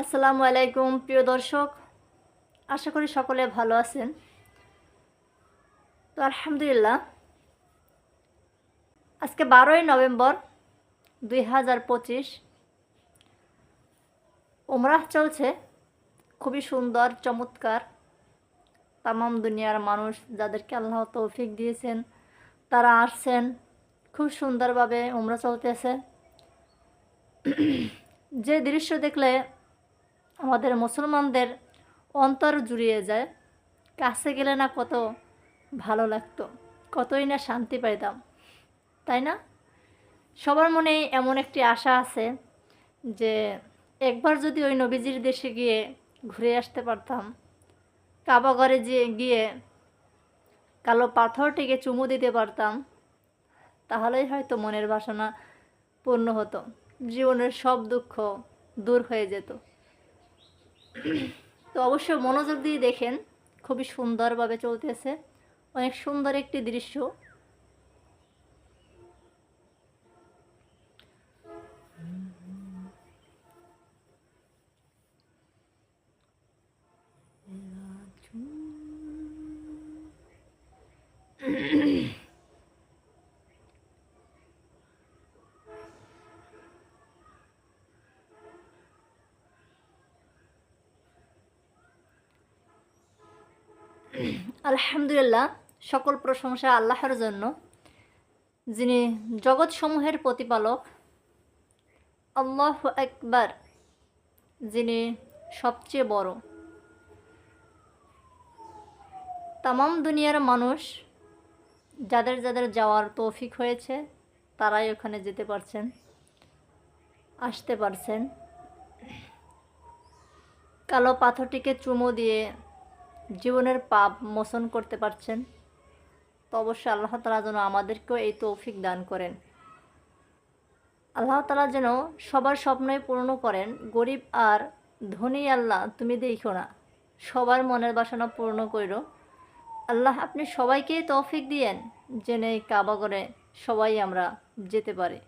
আসসালামু আলাইকুম, প্রিয় দর্শক। আশা করি সকলে ভালো আছেন। তো আলহামদুলিল্লাহ, আজকে বারোই নভেম্বর দুই হাজার পঁচিশ। ওমরাহ চলছে, খুবই সুন্দর, চমৎকার। তামাম দুনিয়ার মানুষ যাদেরকে আল্লাহ তৌফিক দিয়েছেন, তারা আসছেন। খুব সুন্দরভাবে ওমরা চলতেছে। যে দৃশ্য দেখলে আমাদের মুসলমানদের অন্তর জুড়িয়ে যায়, কাছে গেলে না কত ভালো লাগতো, কতই না শান্তি পাইতাম, তাই না? সবার মনে এমন একটি আশা আছে যে একবার যদি ওই নবীজির দেশে গিয়ে ঘুরে আসতে পারতাম কাবাগরে যে গিয়ে কালো পাথরটিকে চুমু দিতে পারতাম, তাহলেই হয়তো মনের বাসনা পূর্ণ হতো, জীবনের সব দুঃখ দূর হয়ে যেত। তো অবশ্যই মনোযোগ দিয়ে দেখেন খুবই সুন্দরভাবে চলতেছে। অনেক সুন্দর একটি দৃশ্য। আলহামদুলিল্লাহ, সকল প্রশংসা আল্লাহর জন্য। যিনি জগৎসমূহের প্রতিপালক, আল্লাহ একবার যিনি সবচেয়ে বড়। তামাম দুনিয়ার মানুষ যাদের যাদের যাওয়ার তৌফিক হয়েছে, তারাই ওখানে যেতে পারছেন, আসতে পারছেন। কালো পাথরটিকে চুমো দিয়ে জীবনের পাপ মোচন করতে পারছেন, তো অবশ্যই আল্লাহ তালা যেন আমাদেরকেও এই তৌফিক দান করেন। আল্লাহ তালা যেন সবার স্বপ্নই পূর্ণ করেন। গরিব আর ধনী আল্লাহ তুমি দেখো না, সবার মনের বাসনা পূর্ণ করো আল্লাহ আপনি সবাইকেই তৌফিক দিয়েন, জেনে কাবা করে সবাই আমরা যেতে পারি।